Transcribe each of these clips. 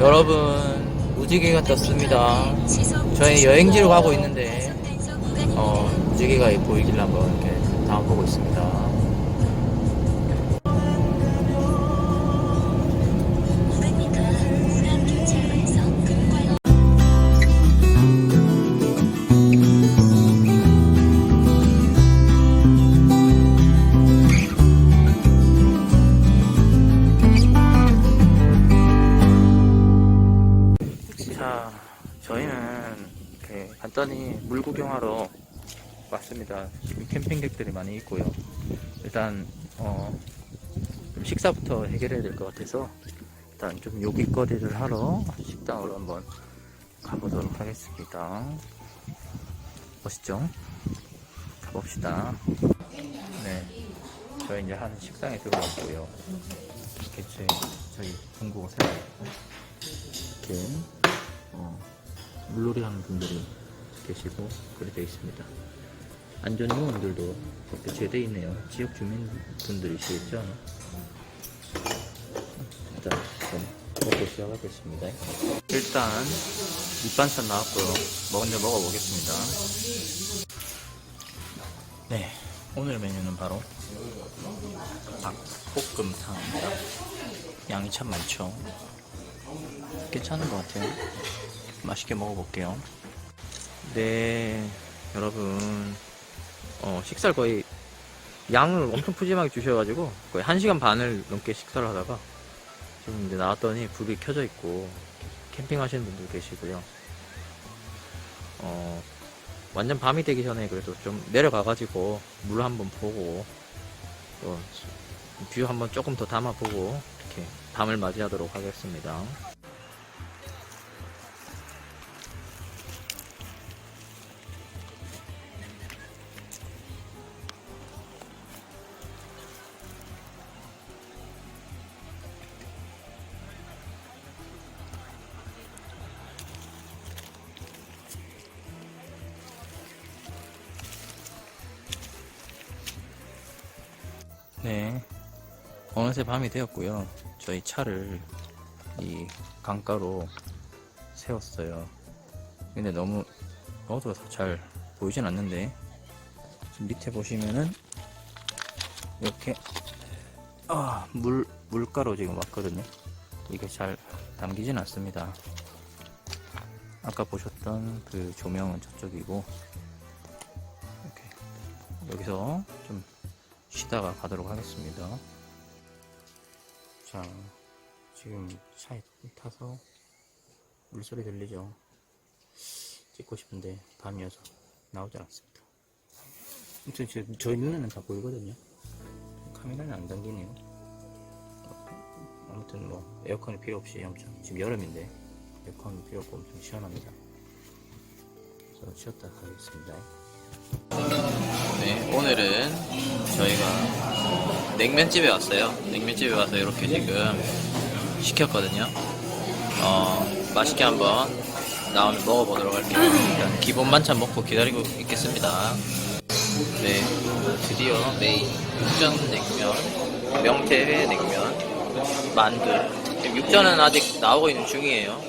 여러분 무지개가 떴습니다. 저희 여행지로 가고 있는데 어, 무지개가 보이길래 한번 이렇게 담아보고 있습니다. 이렇게 간단히 물 구경하러 왔습니다. 지금 캠핑객들이 많이 있고요. 일단 어, 좀 식사부터 해결해야 될 것 같아서 일단 좀 요깃거리를 하러 식당으로 한번 가보도록 하겠습니다. 멋있죠? 가봅시다. 네, 저희 이제 한 식당에 들어왔고요. 이렇게 제, 저희 중국어 새 이렇게 어, 물놀이 하는 분들이 계시고 그렇게 되어 있습니다. 안전요원들도 이렇게 제대 있네요. 지역 주민분들이시겠죠? 일단 좀 먹고 시작하겠습니다. 일단 밑반찬 나왔고요. 먼저 먹어보겠습니다. 네, 오늘 메뉴는 바로 닭볶음탕입니다. 양이 참 많죠. 괜찮은 것 같아요. 맛있게 먹어볼게요. 네, 여러분, 어, 식사를 거의 양을 엄청 푸짐하게 주셔가지고 거의 1시간 반을 넘게 식사를 하다가 지금 이제 나왔더니 불이 켜져 있고 캠핑 하시는 분들 계시고요. 어, 완전 밤이 되기 전에 그래도 좀 내려가가지고 물 한번 보고 또 뷰 한번 조금 더 담아보고 이렇게 밤을 맞이하도록 하겠습니다. 네. 어느새 밤이 되었고요. 저희 차를 이 강가로 세웠어요. 근데 너무 어두워서 잘 보이진 않는데 밑에 보시면은 이렇게 아, 물 물가로 지금 왔거든요. 이게 잘 담기진 않습니다. 아까 보셨던 그 조명은 저쪽이고 이렇게 여기서 좀 쉬다가 가도록 하겠습니다. 자, 지금 차에 타서 물소리 들리죠? 찍고 싶은데 밤이어서 나오지 않습니다. 아무튼 지금 저희 눈에는 다 보이거든요. 카메라는 안 당기네요. 아무튼 뭐 에어컨이 필요 없이 엄청 지금 여름인데 에어컨 필요 없고 엄청 시원합니다. 그래서 쉬었다 가겠습니다. 네, 오늘은 저희가 냉면집에 왔어요. 냉면집에 와서 이렇게 지금 시켰거든요. 어, 맛있게 한번 나오면 먹어보도록 할게요. 일단 기본 반찬 먹고 기다리고 있겠습니다. 네, 드디어 메인 육전 냉면, 명태회 냉면, 만두. 지금 육전은 아직 나오고 있는 중이에요.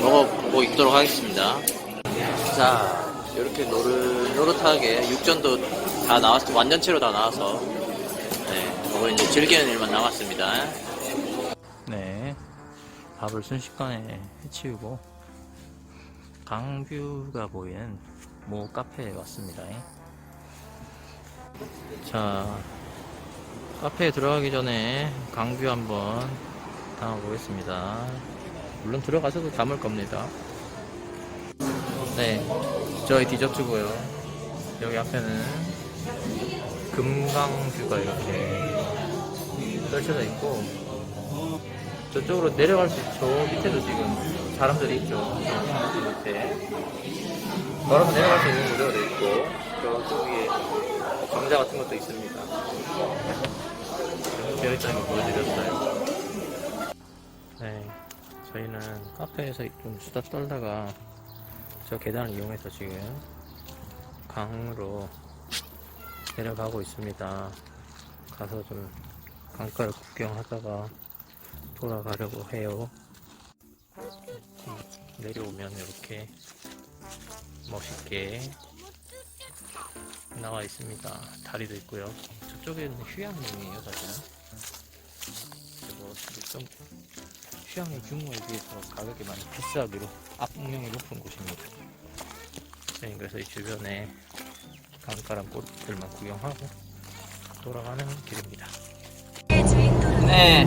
먹어보고 있도록 하겠습니다. 자, 이렇게 노릇 노릇하게 육전도 다 나왔어, 완전체로 다 나와서, 네, 이거 이제 즐기는 일만 남았습니다. 네, 밥을 순식간에 해치우고, 강뷰가 보이는 모 카페에 왔습니다. 자, 카페에 들어가기 전에 강뷰 한번 담아보겠습니다. 물론 들어가서도 담을 겁니다. 네, 저희 디저트고요. 여기 앞에는 금강뷰가 이렇게 펼쳐져 있고 저쪽으로 내려갈 수 있죠. 밑에도 지금 사람들이 있죠. 저 밑에. 걸어서 내려갈 수 있는 구조가 돼 있고 저쪽 위에 광자 같은 것도 있습니다. 되어 있다는 걸 보여드렸어요. 네, 저희는 카페에서 좀 수다 떨다가 저 계단을 이용해서 지금 강으로 내려가고 있습니다. 가서 좀 강가를 구경하다가 돌아가려고 해요. 내려오면 이렇게 멋있게 나와 있습니다. 다리도 있고요. 저쪽에는 휴양림이에요, 사실은. 그리고 좀 휴양의 규모에 비해서 가격이 많이 비싸기로 압력이 높은 곳입니다. 네, 그래서 이 주변에 강가란 꽃들만 구경하고 돌아가는 길입니다. 네,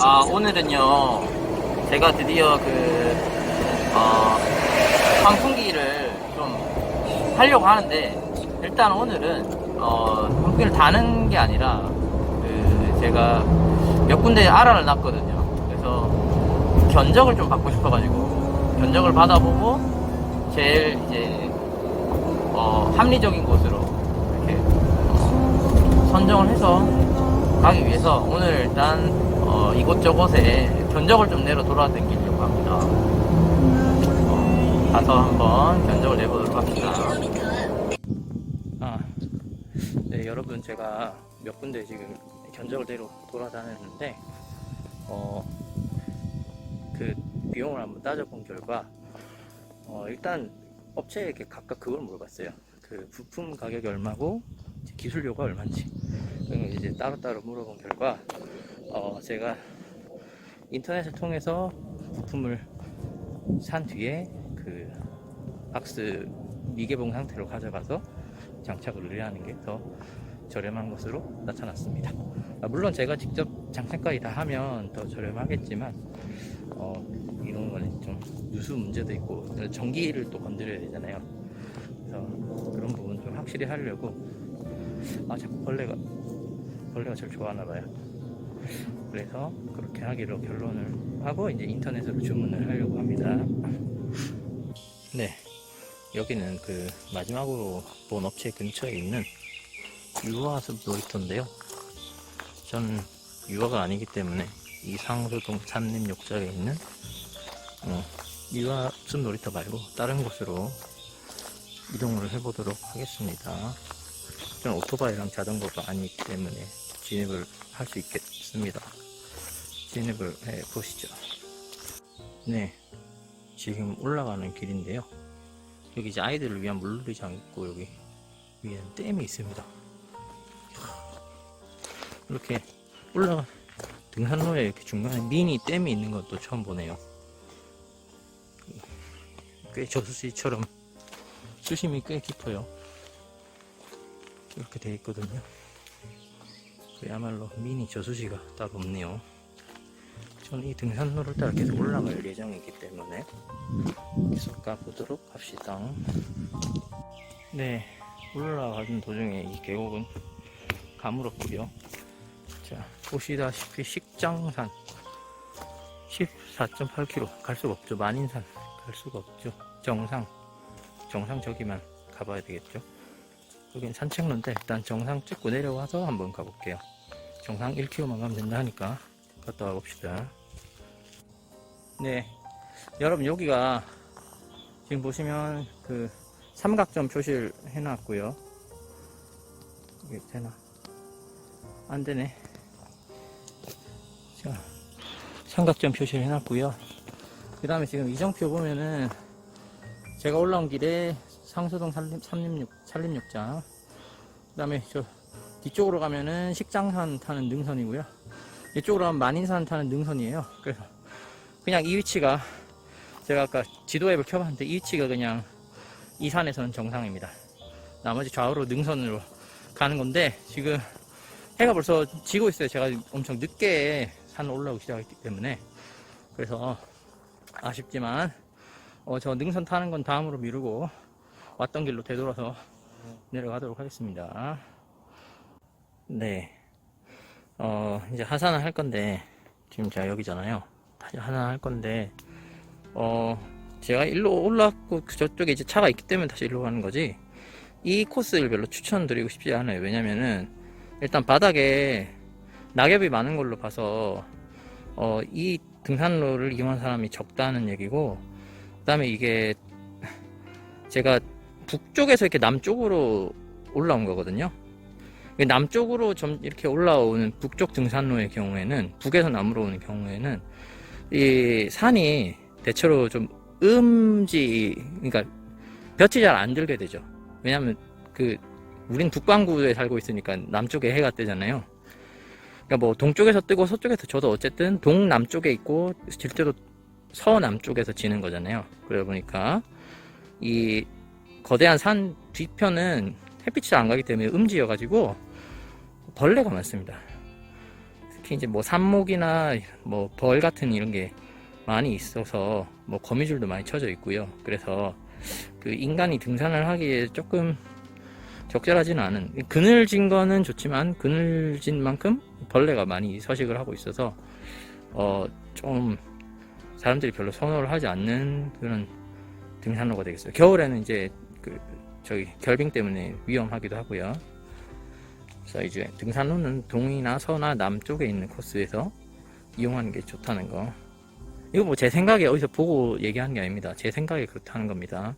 아 오늘은요 제가 드디어 그 어, 환풍기를 좀 하려고 하는데 일단 오늘은 어, 환풍기를 다는 게 아니라 그 제가 몇 군데 알아를 놨거든요. 견적을 좀 받고 싶어가지고 견적을 받아보고 제일 이제 어, 합리적인 곳으로 이렇게 어, 선정을 해서 가기 위해서 오늘 일단 어, 이곳저곳에 견적을 좀 내러 돌아다니려고 합니다. 어, 가서 한번 견적을 내보도록 합시다. 아, 네 여러분 제가 몇 군데 지금 견적을 내러 돌아다녔는데 어, 그 비용을 한번 따져본 결과 어, 일단 업체에게 각각 그걸 물어봤어요. 그 부품 가격이 얼마고 기술료가 얼마인지 이제 따로따로 물어본 결과 어, 제가 인터넷을 통해서 부품을 산 뒤에 그 박스 미개봉 상태로 가져가서 장착을 의뢰하는 게 더 저렴한 것으로 나타났습니다. 아, 물론 제가 직접 장착까지 다 하면 더 저렴하겠지만 어, 좀 누수 문제도 있고 전기를 또 건드려야 되잖아요. 그래서 그런 부분 좀 확실히 하려고 아 자꾸 벌레가 벌레가 제일 좋아하나 봐요. 그래서 그렇게 하기로 결론을 하고 이제 인터넷으로 주문을 하려고 합니다. 네, 여기는 그 마지막으로 본 업체 근처에 있는 유아숲 놀이터인데요. 저는 유아가 아니기 때문에 이 상수동 산림욕장에 있는 어, 유아숲 놀이터 말고 다른 곳으로 이동을 해보도록 하겠습니다. 저는 오토바이랑 자전거가 아니기 때문에 진입을 할 수 있겠습니다. 진입을 해 보시죠. 네, 지금 올라가는 길인데요. 여기 이제 아이들을 위한 물놀이장 있고 여기 위에는 댐이 있습니다. 이렇게 올라가 등산로에 이렇게 중간에 미니 댐이 있는 것도 처음 보네요. 꽤 저수지처럼 수심이 꽤 깊어요. 이렇게 되어 있거든요. 그야말로 미니 저수지가 따로 없네요. 저는 이 등산로를 따라 계속 올라갈 예정이기 때문에 계속 가보도록 합시다. 네, 올라가는 도중에 이 계곡은 가물었고요. 자, 보시다시피 식장산 14.8km 갈 수가 없죠. 만인산 갈 수가 없죠. 정상 정상 저기만 가봐야 되겠죠. 여긴 산책로인데 일단 정상 찍고 내려와서 한번 가볼게요. 정상 1km만 가면 된다 하니까 갔다 와 봅시다. 네, 여러분 여기가 지금 보시면 그 삼각점 표시를 해놨고요. 이게 되나? 안 되네. 자, 삼각점 표시를 해놨고요. 그 다음에 지금 이정표 보면은 제가 올라온 길에 상수동 산림, 산림육, 산림욕장. 그 다음에 저 뒤쪽으로 가면은 식장산 타는 능선이고요. 이쪽으로 가면 만인산 타는 능선이에요. 그래서 그냥 이 위치가 제가 아까 지도 앱을 켜봤는데 이 위치가 그냥 이 산에서는 정상입니다. 나머지 좌우로 능선으로 가는 건데 지금 해가 벌써 지고 있어요. 제가 엄청 늦게 산을 올라오기 시작했기 때문에 그래서 아쉽지만 어, 저 능선 타는 건 다음으로 미루고 왔던 길로 되돌아서 내려가도록 하겠습니다. 네. 어, 이제 하산을 할 건데, 지금 제가 여기잖아요. 다시 하산을 할 건데, 어, 제가 일로 올라왔고, 그 저쪽에 이제 차가 있기 때문에 다시 일로 가는 거지, 이 코스를 별로 추천드리고 싶지 않아요. 왜냐면은, 일단 바닥에 낙엽이 많은 걸로 봐서, 어, 이 등산로를 이용한 사람이 적다는 얘기고, 그 다음에 이게, 제가 북쪽에서 이렇게 남쪽으로 올라온 거거든요. 남쪽으로 좀 이렇게 올라오는 북쪽 등산로의 경우에는 북에서 남으로 오는 경우에는 이 산이 대체로 좀 음지, 그러니까 볕이 잘 안 들게 되죠. 왜냐면 그 우린 북반구에 살고 있으니까 남쪽에 해가 뜨잖아요. 그러니까 뭐 동쪽에서 뜨고 서쪽에서 져도 어쨌든 동남쪽에 있고 실제로 서남쪽에서 지는 거잖아요. 그러다 보니까 이 거대한 산 뒤편은 햇빛이 잘안 가기 때문에 음지여가지고 벌레가 많습니다. 특히 이제 뭐 산목이나 뭐 벌 같은 이런 게 많이 있어서 뭐 거미줄도 많이 쳐져 있고요. 그래서 그 인간이 등산을 하기에 조금 적절하지는 않은 그늘진 거는 좋지만 그늘진 만큼 벌레가 많이 서식을 하고 있어서 어좀 사람들이 별로 선호를 하지 않는 그런 등산로가 되겠어요. 겨울에는 이제 그 저기 결빙 때문에 위험하기도 하고요. 그래서 이제 등산로는 동이나 서나 남쪽에 있는 코스에서 이용하는 게 좋다는 거. 이거 뭐 제 생각에 어디서 보고 얘기하는 게 아닙니다. 제 생각에 그렇다는 겁니다.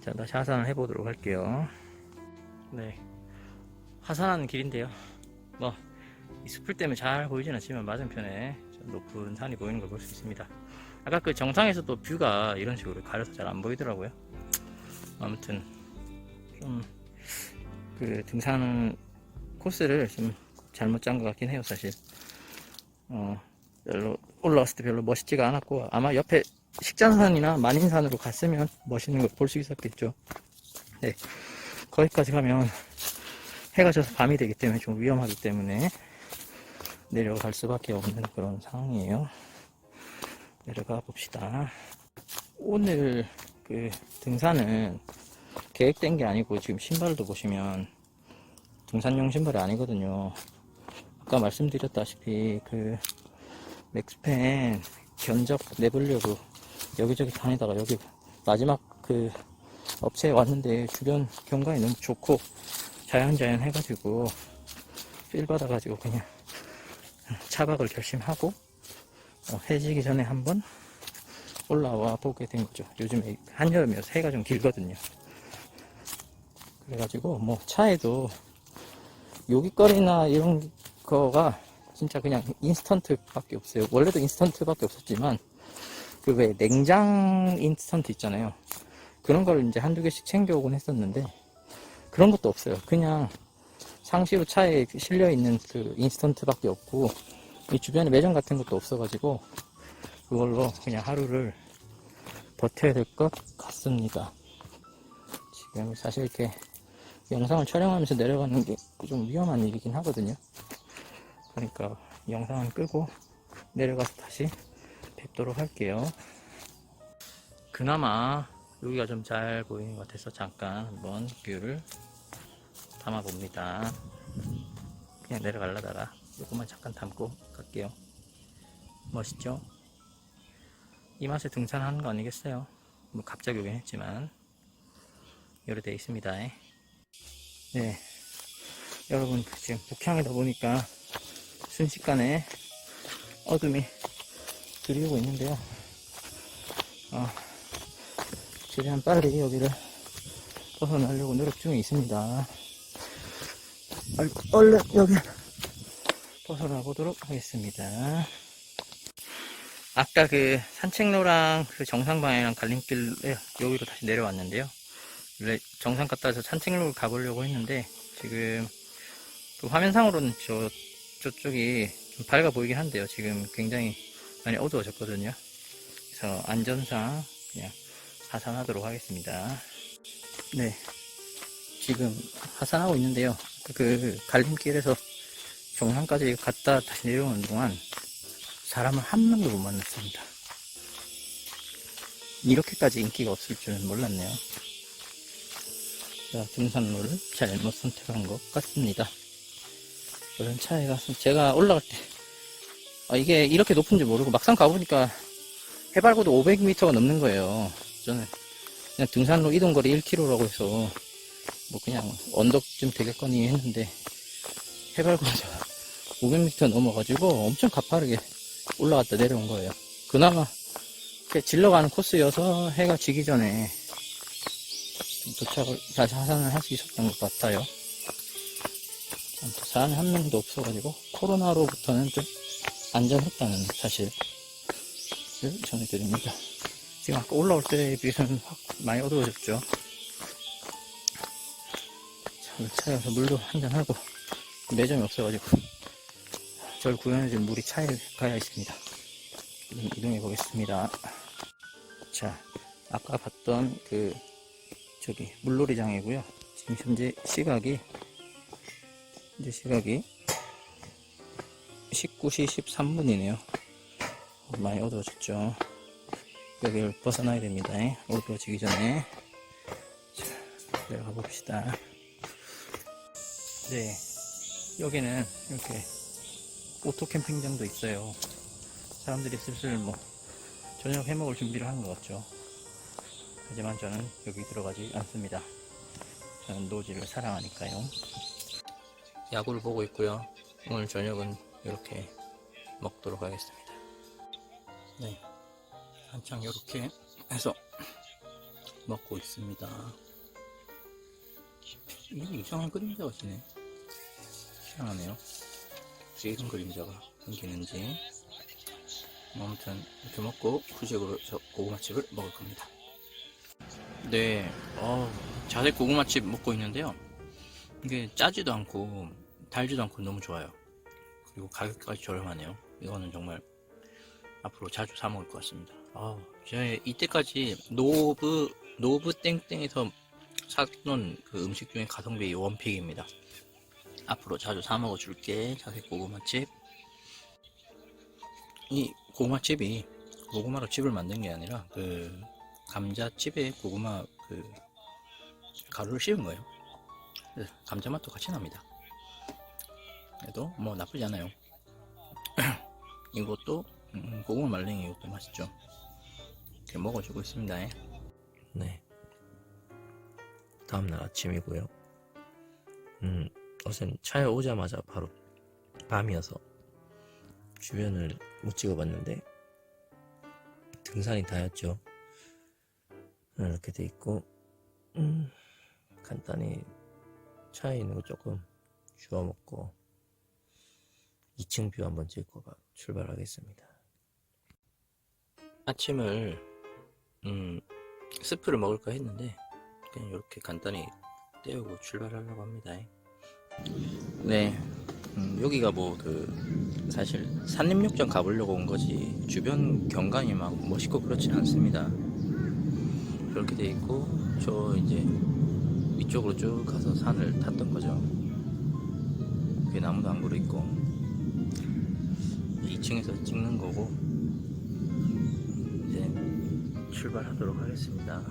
자, 다시 하산을 해보도록 할게요. 네. 하산하는 길인데요. 뭐, 이 숲을 때문에 잘 보이진 않지만 맞은편에 좀 높은 산이 보이는 걸 볼 수 있습니다. 아까 그 정상에서도 뷰가 이런 식으로 가려서 잘 안 보이더라고요. 아무튼, 좀, 그 등산 코스를 좀 잘못 짠 것 같긴 해요, 사실. 어, 별로, 올라왔을 때 별로 멋있지가 않았고, 아마 옆에 식전산이나 만인산으로 갔으면 멋있는 걸 볼 수 있었겠죠. 네. 거기까지 가면 해가 져서 밤이 되기 때문에 좀 위험하기 때문에 내려갈 수밖에 없는 그런 상황이에요. 내려가 봅시다. 오늘 그 등산은 계획된 게 아니고 지금 신발도 보시면 등산용 신발이 아니거든요. 아까 말씀드렸다시피 그 맥스펜 견적 내보려고 여기저기 다니다가 여기 마지막 그 업체에 왔는데 주변 경관이 너무 좋고 자연자연 해가지고 필 받아가지고 그냥 차박을 결심하고 어, 해지기 전에 한번 올라와 보게 된 거죠. 요즘에 한여름이어서 해가 좀 길거든요. 그래가지고 뭐 차에도 요깃거리나 이런 거가 진짜 그냥 인스턴트밖에 없어요. 원래도 인스턴트밖에 없었지만 그 왜 냉장 인스턴트 있잖아요. 그런 걸 이제 한두 개씩 챙겨오곤 했었는데 그런 것도 없어요. 그냥 상시로 차에 실려 있는 그 인스턴트밖에 없고 이 주변에 매점 같은 것도 없어가지고 그걸로 그냥 하루를 버텨야 될 것 같습니다. 지금 사실 이렇게 영상을 촬영하면서 내려가는 게 좀 위험한 일이긴 하거든요. 그러니까 영상은 끄고 내려가서 다시 뵙도록 할게요. 그나마 여기가 좀 잘 보이는 것 같아서 잠깐 한번 뷰를 담아 봅니다. 그냥 내려가려다가 조금만 잠깐 담고 갈게요. 멋있죠? 이 맛에 등산하는 거 아니겠어요? 뭐 갑자기 오긴 했지만 이렇게 되어 있습니다. 네, 여러분 지금 북향이다 보니까 순식간에 어둠이 들이오고 있는데요. 어, 최대한 빠르게 여기를 벗어나려고 노력 중에 있습니다. 얼- 얼른 여기 벗어나 보도록 하겠습니다. 아까 그 산책로랑 그 정상 방향이랑 갈림길에 여기로 다시 내려왔는데요. 원래 정상 갔다 와서 산책로를 가보려고 했는데 지금 그 화면상으로는 저 저쪽이 좀 밝아 보이긴 한데요. 지금 굉장히 많이 어두워졌거든요. 그래서 안전상 그냥 하산하도록 하겠습니다. 네. 지금 하산하고 있는데요. 그 갈림길에서 정상까지 갔다 다시 내려오는 동안 사람을 한 명도 못 만났습니다. 이렇게까지 인기가 없을 줄은 몰랐네요. 자, 등산로를 잘못 선택한 것 같습니다. 그런 차에 가서 제가 올라갈 때 아, 이게 이렇게 높은지 모르고 막상 가보니까 해발고도 500m가 넘는 거예요. 저는 그냥 등산로 이동거리 1km라고 해서 뭐 그냥 언덕쯤 되겠거니 했는데 해발고가 500m 넘어가지고 엄청 가파르게 올라갔다 내려온 거예요. 그나마 이렇게 질러가는 코스여서 해가 지기 전에 좀 도착을 다시 하산을 할 수 있었던 것 같아요. 사람이 한 명도 없어가지고 코로나로부터는 좀 안전했다는 사실 전해드립니다. 지금 아까 올라올 때에 비해서는 확 많이 어두워졌죠. 차, 차에 와서 물도 한잔하고 매점이 없어가지고 저를 구현해준 물이 차에 가야 있습니다. 이동- 이동해 보겠습니다. 자, 아까 봤던 그 저기 물놀이장이고요. 지금 현재 시각이 이제 시각이 19시 13분이네요. 많이 어두워졌죠. 여기를 벗어나야 됩니다. 어두워지기 전에. 자, 내려가 봅시다. 네. 여기는 이렇게 오토 캠핑장도 있어요. 사람들이 슬슬 뭐 저녁 해 먹을 준비를 하는 것 같죠. 하지만 저는 여기 들어가지 않습니다. 저는 노지를 사랑하니까요. 야구를 보고 있고요. 오늘 저녁은 이렇게 먹도록 하겠습니다. 네. 한창 이렇게 해서 먹고 있습니다. 이게 이상한 그림자가 지네. 희한하네요. 왜 이런 그림자가 생기는지. 아무튼 이렇게 먹고 후식으로 저 고구마칩을 먹을 겁니다. 네, 어, 자색 고구마칩 먹고 있는데요. 이게 짜지도 않고 달지도 않고 너무 좋아요. 그리고 가격까지 저렴하네요. 이거는 정말 앞으로 자주 사 먹을 것 같습니다. 아, 제가 이때까지 노브 노브 땡땡에서 샀던 그 음식 중에 가성비 원픽입니다. 앞으로 자주 사 먹어 줄게. 자색 고구마칩. 이 고구마칩이 고구마로 칩을 만든 게 아니라 그 감자칩에 고구마 그 가루를 씌운 거예요. 감자 맛도 같이 납니다. 그래도 뭐 나쁘지 않아요. 이것도 음, 고구마 말랭이 이것도 맛있죠. 이렇게 먹어주고 있습니다. 네. 다음날 아침이고요. 음, 어젠 차에 오자마자 바로 밤이어서 주변을 못 찍어봤는데 등산이 다였죠. 이렇게 돼 있고 음, 간단히 차에 있는 거 조금 주워 먹고 2층 뷰 한번 찍고 가- 출발하겠습니다. 아침을 음, 스프를 먹을까 했는데 그냥 이렇게 간단히 때우고 출발하려고 합니다. 네, 음, 여기가 뭐 그 사실 산림욕장 가보려고 온 거지 주변 경관이 막 멋있고 그렇진 않습니다. 그렇게 돼 있고 저 이제 위쪽으로 쭉 가서 산을 탔던 거죠. 여기 나무도 안 굴어 있고 2층에서 찍는 거고 이제 출발하도록 하겠습니다.